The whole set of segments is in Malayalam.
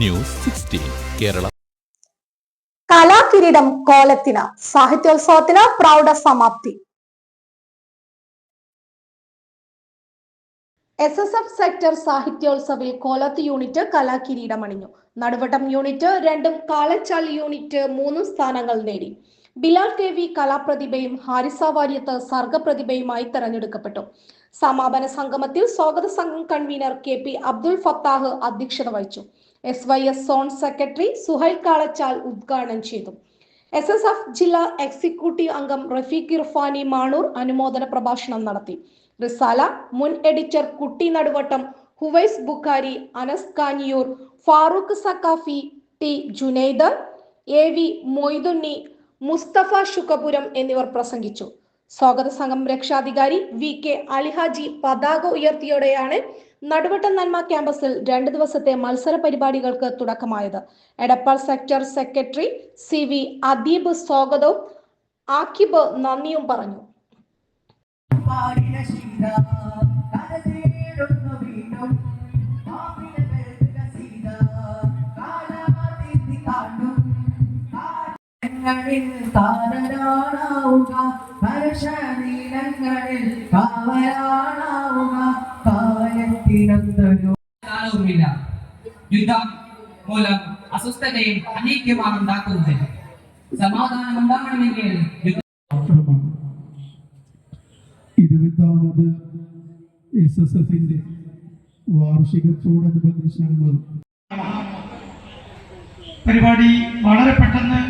News sixteen Kerala. കലാകിരീടം കോലത്തിന് സാഹിത്യോത്സവത്തിന് പ്രൗഢ സമാപ്തി. എസ് എസ് എഫ് സെക്ടർ സാഹിത്യോത്സവിൽ കോലത്ത് യൂണിറ്റ് കലാകിരീടമണിഞ്ഞു. നടുവട്ടം യൂണിറ്റ് രണ്ടും കാളച്ചാൽ യൂണിറ്റ് മൂന്നും സ്ഥാനങ്ങൾ നേടി. ബിലാൽ കെ വി കലാപ്രതിഭയും ഹാരിസ വാര്യത്ത് സർഗപ്രതിഭയുമായി തെരഞ്ഞെടുക്കപ്പെട്ടു. സമാപന സംഗമത്തിൽ സ്വാഗത സംഘം convener K P Abdul Fathah അധ്യക്ഷത വഹിച്ചു. S Y S zone secretary Suhail Kalachal ഉദ്ഘാടനം ചെയ്തു. എസ് എസ് എഫ് ജില്ലാ എക്സിക്യൂട്ടീവ് അംഗം റഫീഖ് ഇർഫാനി മാണൂർ അനുമോദന പ്രഭാഷണം നടത്തി. റിസാല മുൻ editor Kutty Naduvattam Huvais Bukhari Anas Kaniyur Farooq Saqafi T Junaid A V Moythunni Musthafa Shukapuram എന്നിവർ പ്രസംഗിച്ചു. സ്വാഗത സംഘം രക്ഷാധികാരി വി കെ അലിഹാജി പതാക ഉയർത്തിയോടെയാണ് നടുവട്ടം നന്മ ക്യാമ്പസിൽ രണ്ട് ദിവസത്തെ മത്സര പരിപാടികൾക്ക് തുടക്കമായത്. Edappal sector secretary C V Adeeb സ്വാഗതവും ആക്കിബ് നന്ദിയും പറഞ്ഞു. കാതലാണാവുക പരശനീലങ്ങളിൽ കാവലാണാവുക കാലവുമില്ല. യുദ്ധം മൂലം അസ്വസ്ഥതയും അനീക്യമാണ് ഉണ്ടാക്കുന്നത്. സമാധാനം ഉണ്ടാകണമെങ്കിൽ ഇരുപത്താമത് എസ് എസ് എഫിന്റെ വാർഷികത്തോടനുബന്ധിച്ച് ഞങ്ങൾ പരിപാടി വളരെ പെട്ടെന്ന്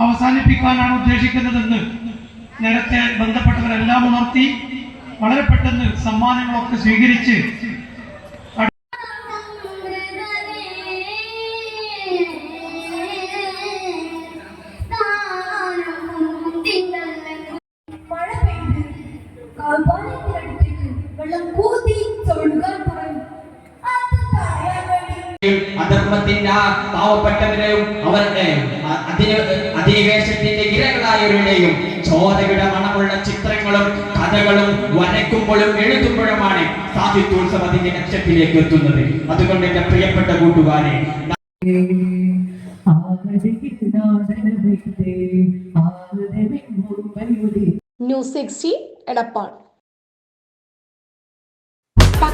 അവസാനിപ്പിക്കാനാണ് ഉദ്ദേശിക്കുന്നതെന്ന് നേരത്തെ ബന്ധപ്പെട്ടവരെല്ലാം ഉണർത്തി വളരെ പെട്ടെന്ന് സമ്മാനങ്ങളൊക്കെ സ്വീകരിച്ച് ആ പാവപ്പെട്ടവരെയും അവരുടെ അധിനിവേശത്തിന്റെ ഇരകളായവരുടെയും ചോരയുടെ മണമുള്ള ചിത്രങ്ങളും കഥകളും വരയ്ക്കുമ്പോഴും എഴുതുമ്പോഴുമാണ് സാഹിത്യോത്സവത്തിന്റെ ലക്ഷ്യത്തിലേക്ക് എത്തുന്നത്. അതുകൊണ്ട് എന്റെ പ്രിയപ്പെട്ട കൂട്ടുകാരെ ന്യൂസ് സിക്സ്റ്റി എടപ്പാൾ